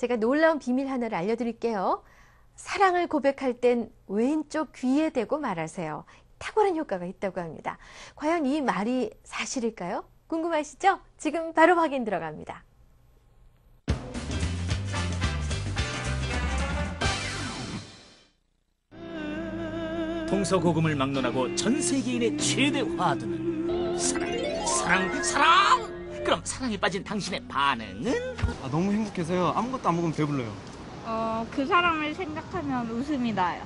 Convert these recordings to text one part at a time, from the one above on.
제가 놀라운 비밀 하나를 알려드릴게요. 사랑을 고백할 땐 왼쪽 귀에 대고 말하세요. 탁월한 효과가 있다고 합니다. 과연 이 말이 사실일까요? 궁금하시죠? 지금 바로 확인 들어갑니다. 동서고금을 막론하고 전 세계인의 최대 화두는 사랑, 사랑, 사랑! 그럼 사랑에 빠진 당신의 반응은? 아, 너무 행복해서요. 아무것도 안 먹으면 배불러요. 어, 그 사람을 생각하면 웃음이 나요.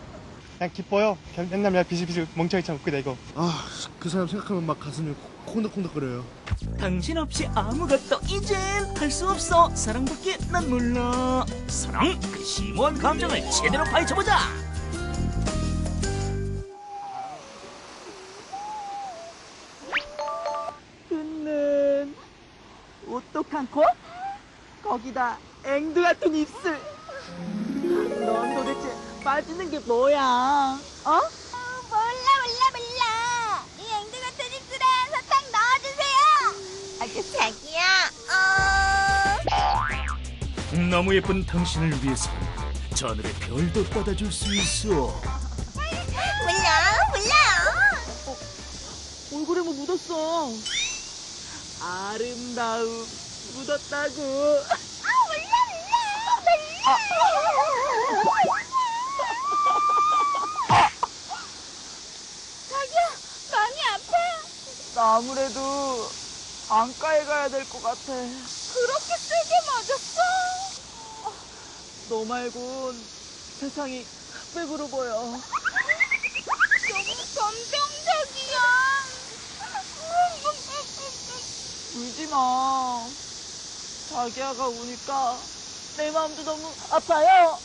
그냥 기뻐요. 그냥 맨날 그냥 비실비실 멍청이처럼 웃게 되고. 아, 그 사람 생각하면 막 가슴이 콩닥콩닥거려요. 당신 없이 아무것도 이젠 할 수 없어 사랑밖에 난 몰라 사랑 그 심오한 감정을 제대로 파헤쳐보자 거기다 앵두 같은 입술. 넌 도대체 빠지는 게 뭐야? 어? 몰라 몰라 몰라 이 앵두 같은 입술에 사탕 넣어주세요 알겠어 자기야 어 너무 예쁜 당신을 위해서 저 하늘의 별도 뻗어줄 수 있어 몰라 몰라요 얼굴에 뭐 묻었어? 아름다움 묻었다고. 아 몰라 몰라 몰라 자기야 많이 아파 아무래도 안과에 가야 될 것 같아. 그렇게 세게 맞았어 너 말곤 세상이 흑백으로 보여. 너무 감정적이야 울지 마. 자기야가 우니까 내 마음도 너무 아파요.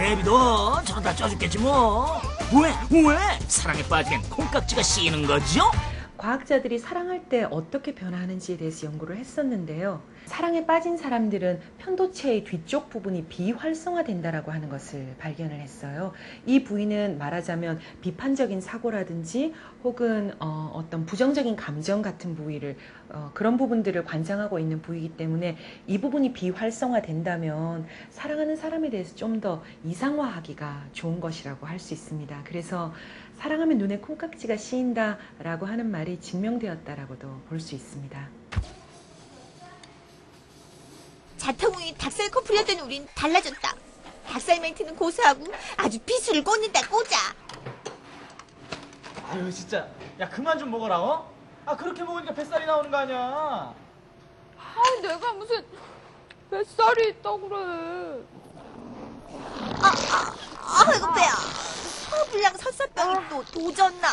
애비도 저러다 쪄죽겠지 뭐 왜? 왜? 사랑에 빠지면 콩깍지가 씌이는 거죠? 과학자들이 사랑할 때 어떻게 변화하는지에 대해서 연구를 했었는데요. 사랑에 빠진 사람들은 편도체의 뒤쪽 부분이 비활성화된다라고 하는 것을 발견을 했어요. 이 부위는 말하자면 비판적인 사고라든지 혹은 어, 떤 부정적인 감정 같은 부위를 어, 그런 부분들을 관장하고 있는 부위이기 때문에 이 부분이 비활성화된다면 사랑하는 사람에 대해서 좀 더 이상화하기가 좋은 것이라고 할 수 있습니다. 그래서 사랑하면 눈에 콩깍지가 씌인다라고 하는 말이 증명되었다라고도 볼 수 있습니다. 자타공이 닭살 커플이었던 우린 달라졌다 닭살 멘트는 고사하고 아주 비수를 꽂는다 꽂아 아유, 진짜. 야, 그만 좀 먹어라, 어? 아, 그렇게 먹으니까 뱃살이 나오는 거 아니야. 아, 내가 무슨 뱃살이 있다 그래. 아 배고파요 서불량 설사병이 또 도졌나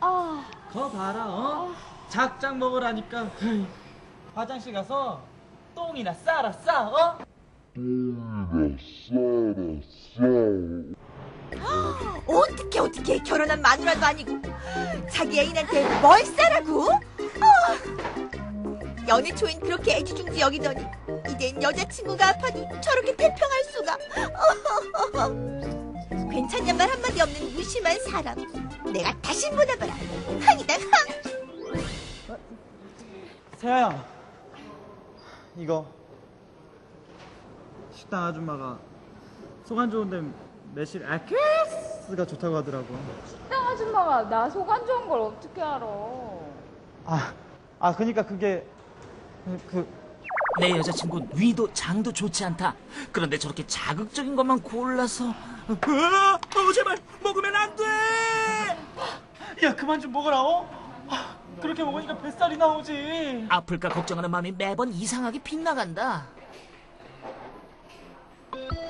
아, 거 봐라, 어? 작작 먹으라니까. 화장실 가서 똥이나 싸라, 싸, 어? 어떻게 어떻게 결혼한 마누라도 아니고 자기 애인한테 뭘 싸라고? 어. 연애 초엔 그렇게 애지중지 여기더니 이젠 여자친구가 아파도 저렇게 태평할 수가 괜찮냔 말 한마디 없는 무심한 사람 내가 다시 보내봐라 항이다 항 세아야, 이거 식당 아줌마가 속 안 좋은데 매실 아키스가 좋다고 하더라고. 식당 아줌마가 나 속 안 좋은 걸 어떻게 알아? 아, 아, 그니까 그게 그, 그내 여자친구 위도 장도 좋지 않다 그런데 저렇게 자극적인 것만 골라서 어, 어, 제발 먹으면 안돼 야, 그만 좀 먹어라, 어? 아, 그렇게 먹으니까 뱃살이 나오지. 아플까 걱정하는 마음이 매번 이상하게 빗나간다.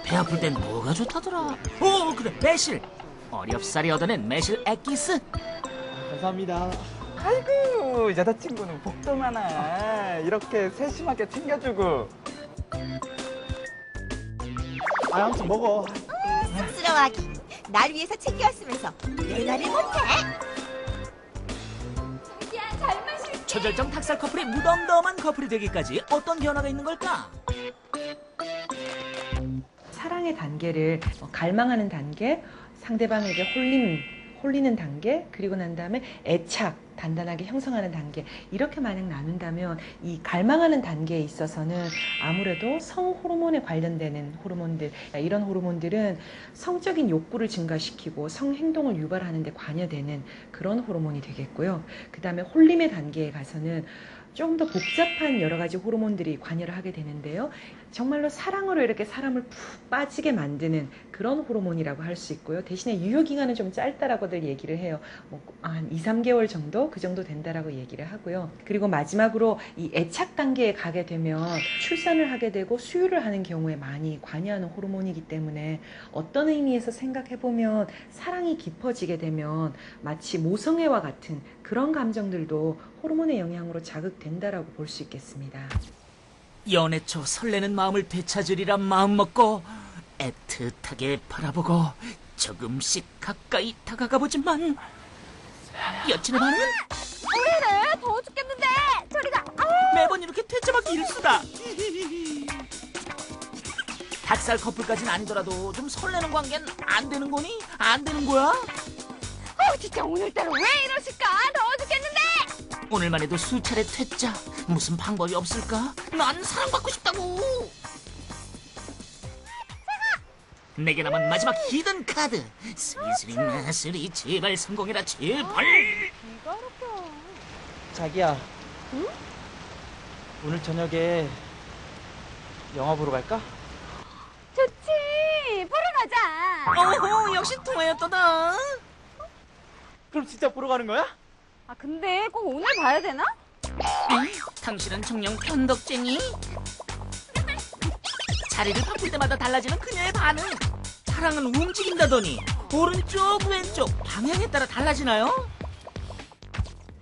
배 아플 땐 뭐가 좋다더라? 오 그래 매실 어렵사리 얻어낸 매실 액기스 감사합니다. 아이고 여자친구는 복도 많아. 이렇게 세심하게 챙겨주고. 아, 아무튼 먹어. 쑥스러워하기 날 위해서 챙겨왔으면서 내가를 못해 초절정 닭살 커플이 무덤덤한 커플이 되기까지 어떤 변화가 있는 걸까? 사랑의 단계를 어, 갈망하는 단계, 상대방에게 홀림, 홀리는 단계, 그리고 난 다음에 애착, 단단하게 형성하는 단계 이렇게 만약 나눈다면 이 갈망하는 단계에 있어서는 아무래도 성 호르몬에 관련되는 호르몬들 이런 호르몬들은 성적인 욕구를 증가시키고 성 행동을 유발하는 데 관여되는 그런 호르몬이 되겠고요. 그 다음에 홀림의 단계에 가서는 좀더 복잡한 여러 가지 호르몬들이 관여를 하게 되는데요. 정말로 사랑으로 이렇게 사람을 푹 빠지게 만드는 그런 호르몬이라고 할 수 있고요. 대신에 유효기간은 좀 짧다라고들 얘기를 해요. 뭐 한 2, 3개월 정도? 그 정도 된다라고 얘기를 하고요. 그리고 마지막으로 이 애착 단계에 가게 되면 출산을 하게 되고 수유를 하는 경우에 많이 관여하는 호르몬이기 때문에 어떤 의미에서 생각해 보면 사랑이 깊어지게 되면 마치 모성애와 같은 그런 감정들도 호르몬의 영향으로 자극 된다라고 볼 수 있겠습니다. 연애 초 설레는 마음을 되찾으리란 마음 먹고 애틋하게 바라보고 조금씩 가까이 다가가 보지만 여친의 반응은 왜 이래? 더워 죽겠는데. 저리가. 매번 이렇게 퇴짜막 일수다. 닭살 커플까지는 아니더라도 좀 설레는 관계는 안 되는 거니? 안 되는 거야? 어, 진짜 오늘따라 왜 이러실까? 죽겠는데. 오늘만 해도 수차례 퇴짜. 무슨 방법이 없을까? 난 사랑받고 싶다고. 내게 남은 마지막 히든 카드. 슬슬이 나슬이 제발 성공해라 제발. 자기야. 오늘 저녁에 영화 보러 갈까? 좋지. 보러 가자. 어허 역시 통하였다다. 그럼 진짜 보러 가는 거야? 아 근데 꼭 오늘 봐야 되나? 당신은 정령 편덕쟁이? 자리를 바꿀 때마다 달라지는 그녀의 반응. 사랑은 움직인다더니 오른쪽 왼쪽 방향에 따라 달라지나요?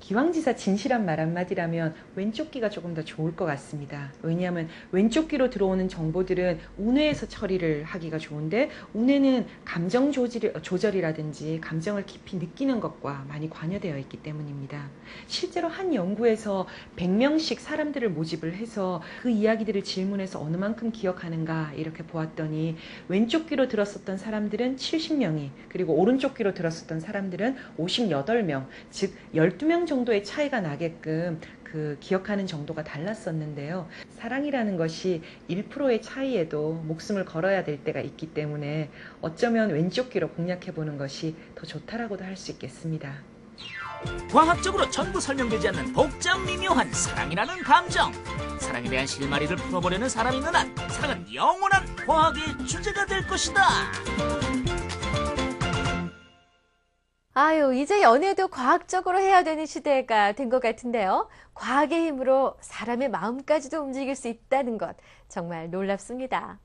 기왕지사 진실한 말 한마디라면 왼쪽 귀가 조금 더 좋을 것 같습니다. 왜냐하면 왼쪽 귀로 들어오는 정보들은 우뇌에서 처리를 하기가 좋은데 우뇌는 감정 조절, 조절이라든지 감정을 깊이 느끼는 것과 많이 관여되어 있기 때문입니다. 실제로 한 연구에서 100명씩 사람들을 모집을 해서 그 이야기들을 질문해서 어느 만큼 기억하는가 이렇게 보았더니 왼쪽 귀로 들었었던 사람들은 70명이 그리고 오른쪽 귀로 들었었던 사람들은 58명 즉 12명 정도의 차이가 나게끔 그 기억하는 정도가 달랐었는데요. 사랑이라는 것이 1%의 차이에도 목숨을 걸어야 될 때가 있기 때문에 어쩌면 왼쪽 귀로 공략해 보는 것이 더 좋다라고도 할 수 있겠습니다. 과학적으로 전부 설명되지 않는 복잡 미묘한 사랑이라는 감정. 사랑에 대한 실마리를 풀어보려는 사람이 있는 한 사랑은 영원한 과학의 주제가 될 것이다. 아유, 이제 연애도 과학적으로 해야 되는 시대가 된 것 같은데요. 과학의 힘으로 사람의 마음까지도 움직일 수 있다는 것 정말 놀랍습니다.